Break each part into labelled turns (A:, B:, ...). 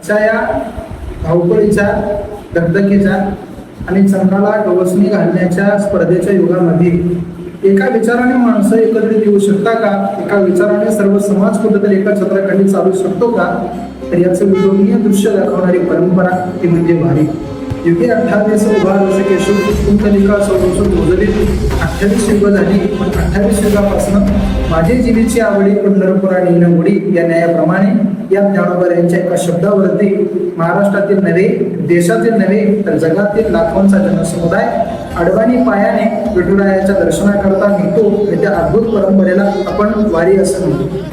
A: आजच्या या धावपळीच्या धगधकीच्या आणि चंद्राला गवसणी घालण्याच्या स्पर्धेच्या युगामध्ये एका विचाराने माणसं एकत्रित येऊ शकता का? एका विचाराने सर्व समाज कुठेतरी एका छत्राखाली चालू शकतो का? तर याचं विलोभनीय दृश्य दाखवणारी परंपरा ती म्हणजे भारी. युगे अठ्ठावीस उभा केशव कुंतलिका संरक्षण मोजले अठ्ठावीस युग झाली. पण अठ्ठावीस युगापासून माझी जीवेची आवडी पंढरपुराणी नवडी या न्यायाप्रमाणे या ज्ञानोबर यांच्या एका शब्दावरती महाराष्ट्रातील नव्हे देशातील नव्हे तर जगातील लाखोंचा जनसमुदाय अडवाणी पायाने विठुरायाच्या दर्शनाकरता निघतो आणि त्या अद्भुत परंपरेला आपण वारी असं म्हणतो.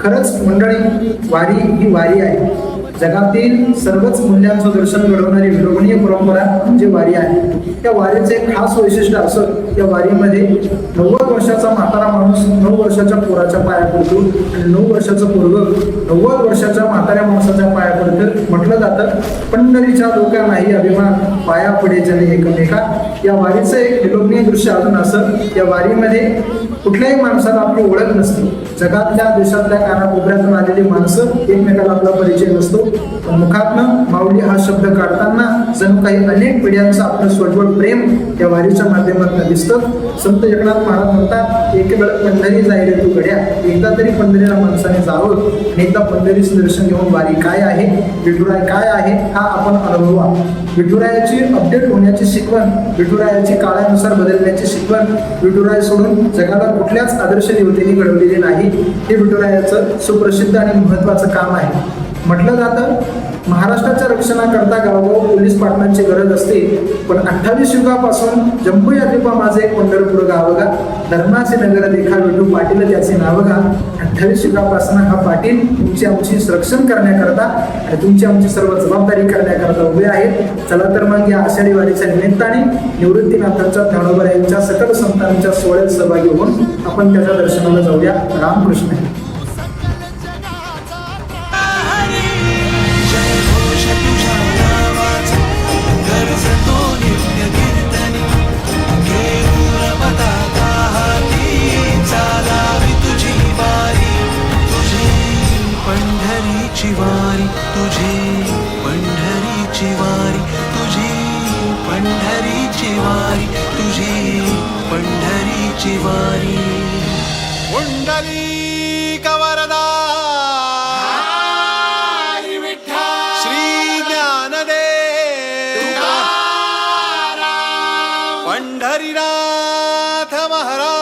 A: खरंच मंडळी वारी ही वारी आहे. जगातील सर्वच मूल्यांचं दर्शन घडवणारी विलोभनीय परंपरा म्हणजे वारी आहे. त्या वारीचे एक खास वैशिष्ट्य असं या वारीमध्ये नव्वद वर्षाचा म्हातारा माणूस नऊ वर्षाच्या पोराच्या पाया पडतो आणि नऊ वर्षाचं पोरग नव्वद वर्षाच्या म्हाताऱ्या माणसाच्या पाया पडतं. म्हटलं जातं पंढरीच्या लोका नाही अभिमान पाया पडे जने एकमेका. या वारीचं एक विलोभनीय दृश्य अजून असं या वारीमध्ये कुठल्याही माणसाला आपली ओळख नसते. जगातल्या देशातल्या कानाकोपऱ्यातून आलेली माणसं एकमेकाला आपला परिचय नसतो. मुखातनं माऊली हा शब्द काढताना जणू काही अनेक पिढ्यांचं आपलं स्वजवळ प्रेम या वारीच्या माध्यमातून दिसतं. संत एकनाथ महाराज म्हणतात एक वेळ पंढरी जाईल तू गड्या. एकदा तरी पंढरीला माणसाने जावं आणि एकदा पंढरीचं दर्शन घेऊन वारी काय आहे विठुराय काय आहे हा आपण अनुभवा. विठुरायाची अपडेट होण्याची शिकवण विठुरायाची काळानुसार बदलण्याची शिकवण विठुराय सोडून जगाला कुठल्याच आदर्श देवतेने घडवलेली नाही. हे विठुरायाचं सुप्रसिद्ध आणि महत्वाचं काम आहे. म्हटलं जातं महाराष्ट्राच्या रक्षणाकरता गावगाव पोलीस पाटलांची गरज असते. पण अठ्ठावीस युगापासून जम्मू यादिपा माझे एक पंढरपूर गावगा धर्माचे नगर देखा विठू पाटील त्याचे नावगा अठ्ठावीस युगापासून हा पाटील तुमची आमची रक्षण करण्याकरता आणि तुमची आमची सर्व जबाबदारी करण्याकरता उभे आहेत. चला तर मग या आषाढी वारीच्या निमित्ताने निवृत्तीनाथांच्या ज्ञानोबर यांच्या सकल संतांच्या सोहळ्यात सहभागी होऊन आपण त्याच्या दर्शनाला जाऊया. रामकृष्ण.
B: तुझी पंढरीची वारी तुझी पंढरीची वारी तुझी पंढरीची वारी पुंडरी कवरदा. श्री
C: ज्ञानदे पंढरीनाथ महाराज.